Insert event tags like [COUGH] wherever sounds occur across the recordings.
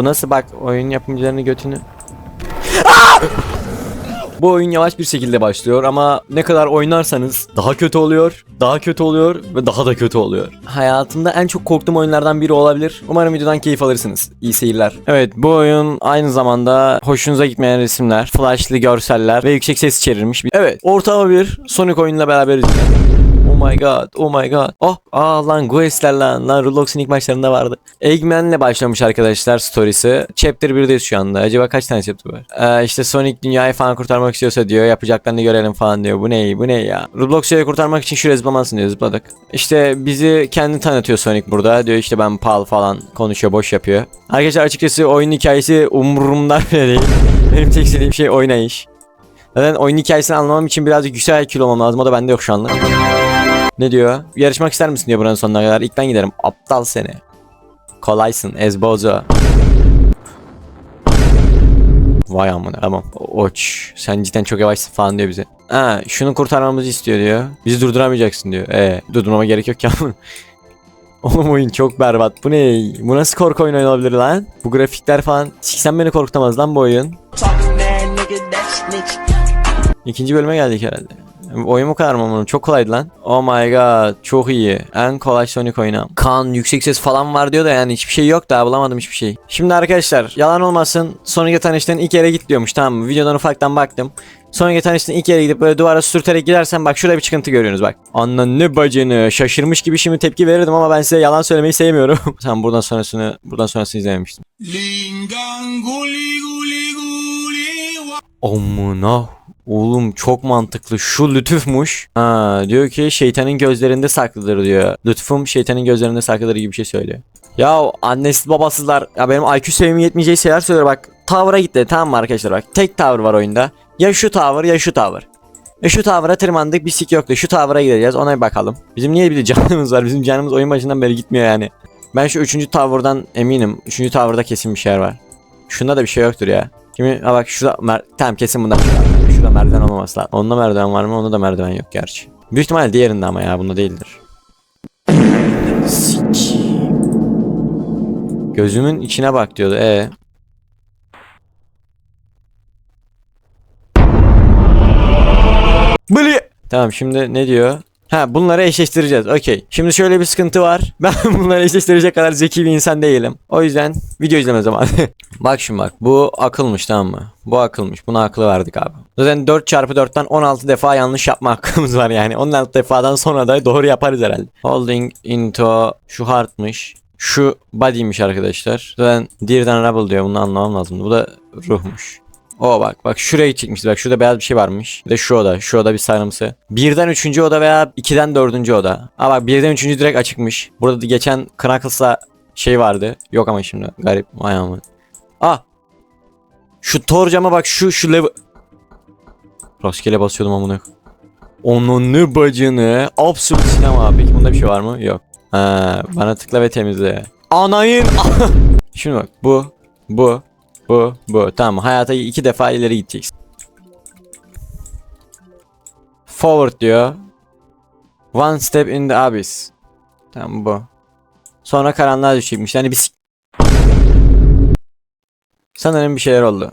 Bu nasıl bak oyun yapımcılarının götünü. Bu oyun yavaş bir şekilde başlıyor ama ne kadar oynarsanız daha kötü oluyor, daha kötü oluyor ve daha da kötü oluyor. Hayatımda en çok korktuğum oyunlardan biri olabilir. Umarım videodan keyif alırsınız. İyi seyirler. Evet bu oyun aynı zamanda hoşunuza gitmeyen resimler, flashlı görseller ve yüksek ses içerirmiş. Evet ortama bir Sonic oyunuyla beraberiz. My god, oh my god. Oh, aa lan Guest'ler lan, lan Roblox'un ilk maçlarında vardı. Eggman'le başlamış arkadaşlar storiesi. Chapter 1'deyiz şu anda. Acaba kaç tane chapter var? Ee, işte Sonic dünyayı falan kurtarmak istiyorsa diyor, yapacaklarını görelim falan diyor. Bu ne, bu ne ya? Roblox'u kurtarmak için şuraya zıplamalısın diyor, zıpladık. İşte bizi kendi tanıtıyor Sonic burada. Diyor işte ben Pal falan konuşuyor, boş yapıyor. Arkadaşlar açıkçası oyun hikayesi umurumda bile değil. [LAUGHS] Benim tek istediğim şey oynayış. Zaten oyun hikayesini anlamam için birazcık yüksek IQ olmam lazım. O da bende yok şu anlık. Ne diyor? Yarışmak ister misin diyor buranın sonuna kadar. İlk ben giderim. Aptal seni. Kolaysın ezbozo. Vay amına tamam. Oç sen cidden çok yavaşsın falan diyor bize. Ha şunu kurtarmamızı istiyor diyor. Bizi durduramayacaksın diyor. E durdurmama gerek yok ya. [LAUGHS] Oğlum oyun çok berbat. Bu ne? Bu nasıl korku oyunu olabilir lan? Bu grafikler falan. Siksen beni korkutamaz lan bu oyun. İkinci bölüme geldik herhalde. Oyun bu kadar mı bunun? Çok kolaydı lan. Oh my god. Çok iyi. En kolay Sonic oyunu. Kan, yüksek ses falan var diyor da yani hiçbir şey yok daha bulamadım hiçbir şey. Şimdi arkadaşlar yalan olmasın Sonic'e tanıştığın ilk yere git diyormuş tamam mı? Videodan ufaktan baktım. Sonic'e tanıştığın ilk yere gidip böyle duvara sürterek gidersen bak şurada bir çıkıntı görüyorsunuz bak. Ne bacını şaşırmış gibi şimdi tepki verirdim ama ben size yalan söylemeyi sevmiyorum. [LAUGHS] tamam buradan sonrasını buradan sonrasını izlememiştim. Amına Oğlum çok mantıklı. Şu lütufmuş. Ha diyor ki şeytanın gözlerinde saklıdır diyor. Lütfum şeytanın gözlerinde saklıdır gibi bir şey söylüyor. Ya annesiz babasızlar ya benim IQ seviyem yetmeyeceği şeyler söylüyor bak. Tower'a gitti tamam mı arkadaşlar bak. Tek tower var oyunda. Ya şu tower ya şu tower. E şu tower'a tırmandık bir sik yoktu. Şu tower'a gideceğiz ona bir bakalım. Bizim niye bir de [LAUGHS] canımız var? Bizim canımız oyun başından beri gitmiyor yani. Ben şu üçüncü tower'dan eminim. Üçüncü tower'da kesin bir şeyler var. Şunda da bir şey yoktur ya. Kimi ha bak şurada tamam kesin bunda. Şurada merdiven olmaması lazım. Onda merdiven var mı? Onda da merdiven yok gerçi. Büyük ihtimalle diğerinde ama ya bunda değildir. Sik. Gözümün içine bak diyordu. E. Bili. Tamam şimdi ne diyor? Ha bunları eşleştireceğiz. Okey. Şimdi şöyle bir sıkıntı var. [LAUGHS] Ben bunları eşleştirecek kadar zeki bir insan değilim. O yüzden video izleme zamanı. [LAUGHS] bak şimdi bak. Bu akılmış tamam mı? Bu akılmış. Buna aklı verdik abi. Zaten 4 çarpı 4'ten 16 defa yanlış yapma [LAUGHS] hakkımız var yani. 16 defadan sonra da doğru yaparız herhalde. Holding into şu hardmış. Şu body'miş arkadaşlar. Zaten Dear'dan Rebel diyor. Bunu anlamam lazım. Bu da ruhmuş. O bak bak şurayı çekmişiz bak şurada beyaz bir şey varmış. Bir de şu oda şu oda bir sarımsı. Birden üçüncü oda veya ikiden dördüncü oda. Aa bak birden üçüncü direkt açıkmış. Burada da geçen Knuckles'la şey vardı. Yok ama şimdi garip. Aman. Ah. Şu tor cama bak şu şu level. Rastgele basıyordum amına. Onun ne bacını. Absürt sinema. Peki bunda bir şey var mı? Yok. Ha, bana tıkla ve temizle. Anayın. [LAUGHS] Şimdi bak bu bu bu, bu. Tamam. Hayata iki defa ileri gideceksin. Forward diyor. One step in the abyss. Tamam bu. Sonra karanlığa düşecekmiş. Yani bir Sanırım bir şeyler oldu.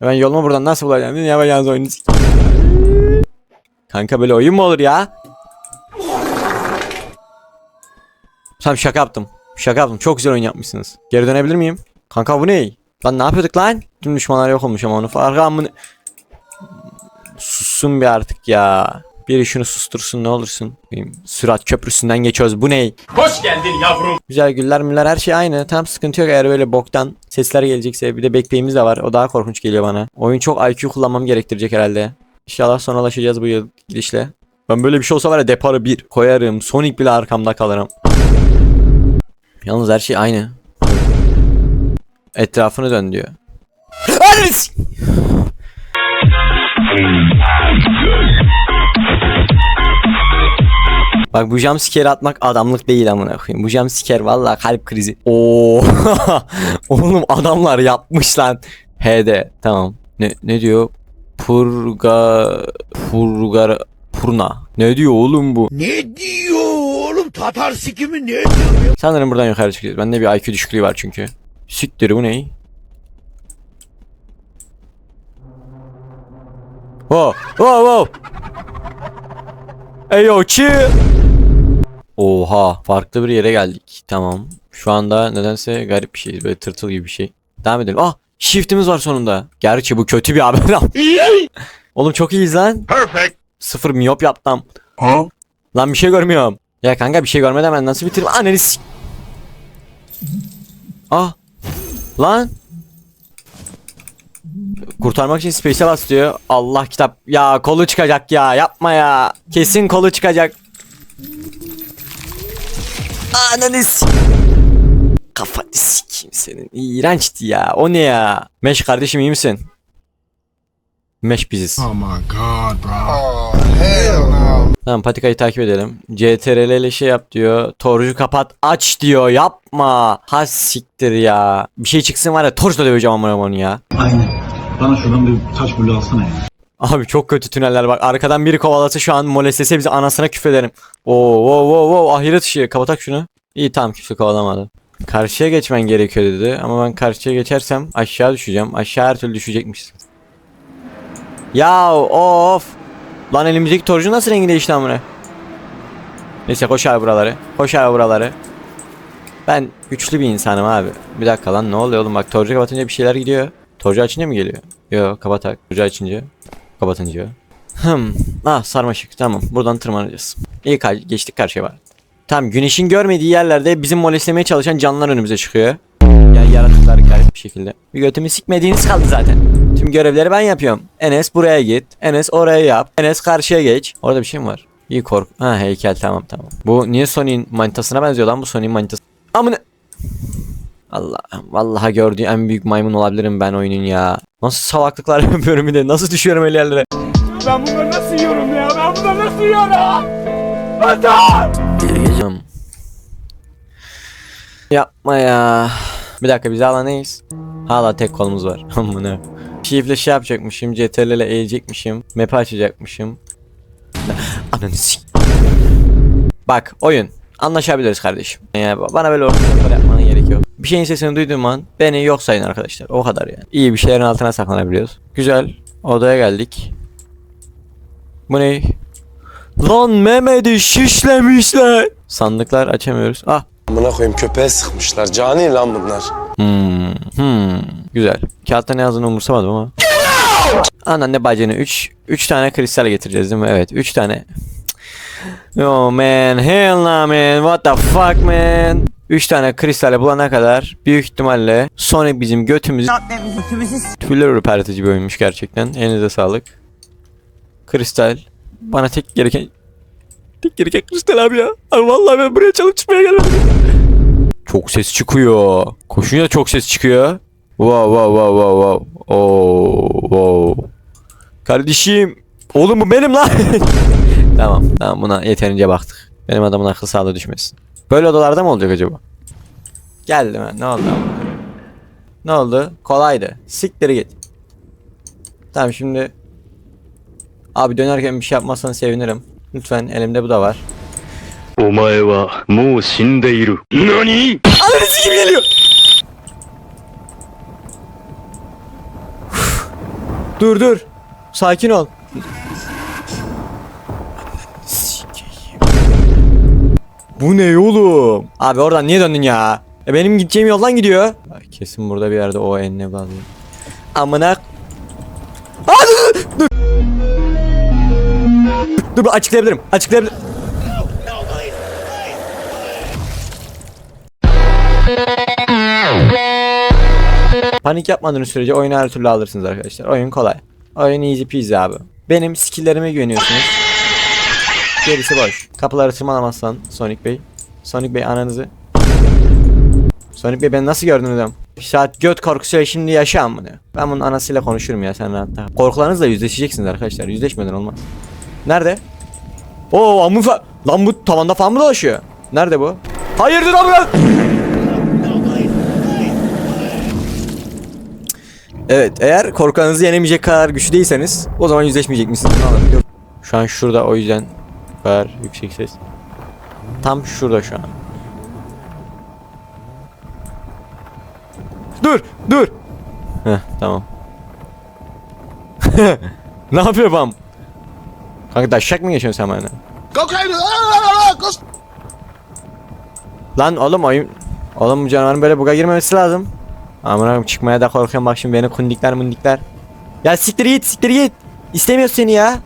Ben yolumu buradan nasıl bulacağım? Ya ben yalnız oyunu Kanka böyle oyun mu olur ya? Tamam şaka yaptım. Şaka yaptım. Çok güzel oyun yapmışsınız. Geri dönebilir miyim? Kanka bu ne? Lan ne yapıyorduk lan? Tüm düşmanlar yok olmuş ama onu farkı mı? Sussun bir artık ya. Biri şunu sustursun ne olursun. Sürat köprüsünden geçiyoruz. Bu ne? Hoş geldin yavrum. Güzel güller müller her şey aynı. Tam sıkıntı yok eğer böyle boktan sesler gelecekse. Bir de backpack'imiz de var. O daha korkunç geliyor bana. Oyun çok IQ kullanmam gerektirecek herhalde. İnşallah sonalaşacağız bu yıl gidişle. Ben böyle bir şey olsa var ya deparı bir koyarım. Sonic bile arkamda kalırım. Yalnız her şey aynı. Etrafını dön diyor. Ananı s- Bak bu jumpscare atmak adamlık değil amına koyayım. Bu jumpscare vallahi kalp krizi. Oo. [LAUGHS] Oğlum adamlar yapmış lan. HD tamam. Ne ne diyor? Purga purga purna. Ne diyor oğlum bu? Ne diyor oğlum Tatar sikimi ne diyor? Sanırım buradan yukarı çıkacağız. Bende bir IQ düşüklüğü var çünkü. Siktir bu ne? Wow, wow, wow. Eyo chill. Oha, farklı bir yere geldik. Tamam. Şu anda nedense garip bir şey. Böyle tırtıl gibi bir şey. Devam edelim. Ah, shift'imiz var sonunda. Gerçi bu kötü bir haber. [LAUGHS] Oğlum çok iyiyiz lan. Perfect. Sıfır miyop yaptım. Huh? Lan bir şey görmüyorum. Ya kanka bir şey görmeden ben nasıl bitiririm? S- Ah. Lan. Kurtarmak için space'e bas diyor. Allah kitap. Ya kolu çıkacak ya. Yapma ya. Kesin kolu çıkacak. Ananı Kafanı sikeyim senin. İğrençti ya. O ne ya? Meş kardeşim iyi misin? Meş biziz. Oh my god, bro. Tamam patikayı takip edelim. CTRL ile şey yap diyor. Torcu kapat aç diyor. Yapma. Ha siktir ya. Bir şey çıksın var ya torçla döveceğim amına onu ya. Aynen. Bana şuradan bir taş bulu alsana ya. Abi çok kötü tüneller bak. Arkadan biri kovalasa şu an molestese bizi anasına küfrederim. Oo wow wow wow ahiret ışığı. Kapatak şunu. İyi tamam kimse kovalamadı. Karşıya geçmen gerekiyor dedi. Ama ben karşıya geçersem aşağı düşeceğim. Aşağı her türlü düşecekmişiz. Ya of. Lan elimizdeki torcu nasıl rengi değişti amına? Neyse koş abi buraları. Koş abi buraları. Ben güçlü bir insanım abi. Bir dakika lan ne oluyor oğlum bak torcu kapatınca bir şeyler gidiyor. Torcu açınca mı geliyor? Yok kapatak. Torcu açınca. Kapatınca. Hım. Ah sarmaşık tamam. Buradan tırmanacağız. İyi ka- geçtik karşıya var. Tamam güneşin görmediği yerlerde bizim molestlemeye çalışan canlılar önümüze çıkıyor. Yani yaratıklar garip bir şekilde. Bir götümü sikmediğiniz kaldı zaten. Tüm görevleri ben yapıyorum. Enes buraya git. Enes oraya yap. Enes karşıya geç. Orada bir şey mi var? İyi kork. Ha heykel tamam tamam. Bu niye Sony'in manitasına benziyor lan bu Sony'in manitası? Amına. Allah vallahi gördüğüm en büyük maymun olabilirim ben oyunun ya. Nasıl salaklıklar [LAUGHS] yapıyorum bir de nasıl düşüyorum öyle yerlere. Ben bunları nasıl yiyorum ya? Ben bunları nasıl yiyorum? Tamam. Yapma ya. Bir dakika biz hala neyiz? Hala tek kolumuz var. [LAUGHS] Amına. Shift'le şey yapacakmışım. CTRL ile eğilecekmişim. Map'i açacakmışım. [LAUGHS] Ananı s- Bak oyun. Anlaşabiliriz kardeşim. Yani bana böyle ortalıklar yapmana gerek yok. Bir şeyin sesini duyduğum an beni yok sayın arkadaşlar. O kadar yani. İyi bir şeylerin altına saklanabiliyoruz. Güzel. Odaya geldik. Bu ne? Lan Mehmet'i şişlemişler. Sandıklar açamıyoruz. Ah. Amına koyayım köpeğe sıkmışlar. Cani lan bunlar. Hmm. Hmm. Güzel. Kağıtta ne yazdığını umursamadım ama. Anan ne bacını 3 3 tane kristal getireceğiz değil mi? Evet 3 tane. Oh man, hell no man, what the fuck man. 3 tane kristale bulana kadar büyük ihtimalle Sonic bizim götümüzü tüyler ürpertici bir oyunmuş gerçekten. Elinize sağlık. Kristal. Bana tek gereken tek gereken kristal abi ya. Abi vallahi ben buraya çalıp çıkmaya gelmedim. Çok ses çıkıyor. Koşunca çok ses çıkıyor. Wow wow wow wow wow. Oo, wow. Kardeşim. Oğlum bu benim lan. [LAUGHS] tamam tamam buna yeterince baktık. Benim adamın akıl sağlığı düşmesin. Böyle odalarda mı olacak acaba? Geldim ben ne oldu abi? Ne oldu? Kolaydı. Siktir git. Tamam şimdi. Abi dönerken bir şey yapmazsan sevinirim. Lütfen elimde bu da var. Omae wa mou shindeiru. Nani? Ananı sikim geliyor. Dur dur. Sakin ol. Bu ne oğlum? Abi oradan niye döndün ya? E benim gideceğim yoldan gidiyor. Kesin burada bir yerde o enine bağlı. Amına. Aa, dur, dur, dur. Dur dur, açıklayabilirim. Açıklayabilirim. Panik yapmadığınız sürece oyunu her türlü alırsınız arkadaşlar. Oyun kolay. Oyun easy peasy abi. Benim skilllerime güveniyorsunuz. Gerisi boş. Kapıları tırmalamazsan Sonic Bey. Sonic Bey ananızı. Sonic Bey ben nasıl gördünüz adam? Saat göt korkusuyla şimdi yaşam mı? Ben bunun anasıyla konuşurum ya sen rahatla. Korkularınızla yüzleşeceksiniz arkadaşlar. Yüzleşmeden olmaz. Nerede? Oo amun fa- Lan bu tavanda falan mı dolaşıyor? Nerede bu? Hayırdır abi? Evet eğer korkanızı yenemeyecek kadar güçlü değilseniz o zaman yüzleşmeyecek misiniz? Şu an şurada o yüzden var yüksek ses. Tam şurada şu an. dur dur. Heh tamam. [LAUGHS] [LAUGHS] ne yapıyor bam? Kanka daşşak mı geçiyorsun sen bana? Lan oğlum oyun... Oğlum bu canavarın böyle buga girmemesi lazım. Allah'ım çıkmaya da korkuyorum bak şimdi beni kundikler mundikler. Ya siktir git siktir git. İstemiyoruz seni ya.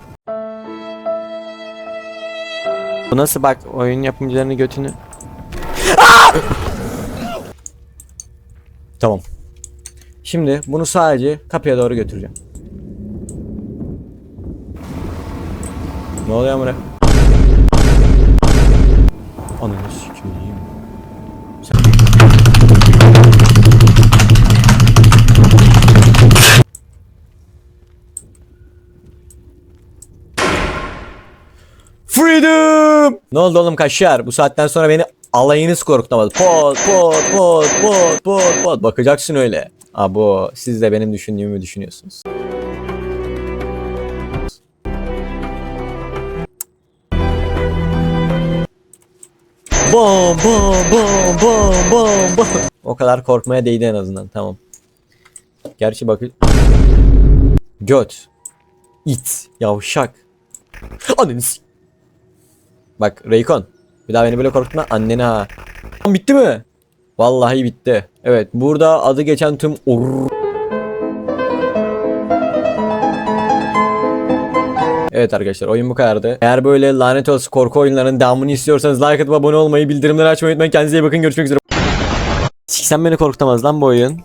Bu nasıl bak oyun yapımcılarının götünü. Tamam. Şimdi bunu sadece kapıya doğru götüreceğim. Ne oluyor amına? Ananı sikeyim. Freedom! Ne oldu oğlum kaşar? Bu saatten sonra beni alayınız korkutamaz. Pot pot pot pot pot pot. Bakacaksın öyle. Abo siz de benim düşündüğümü düşünüyorsunuz. Bom bom bom bom bom bom. O kadar korkmaya değdi en azından tamam. Gerçi bakın. Göt. İt. Yavşak. Ananı Bak Raycon. Bir daha beni böyle korkutma anneni ha. Lan Bitti mi? Vallahi bitti. Evet burada adı geçen tüm or Evet arkadaşlar oyun bu kadardı. Eğer böyle lanet olası korku oyunlarının devamını istiyorsanız like atıp abone olmayı, bildirimleri açmayı unutmayın. Kendinize iyi bakın. Görüşmek üzere. Siksen beni korkutamaz lan bu oyun.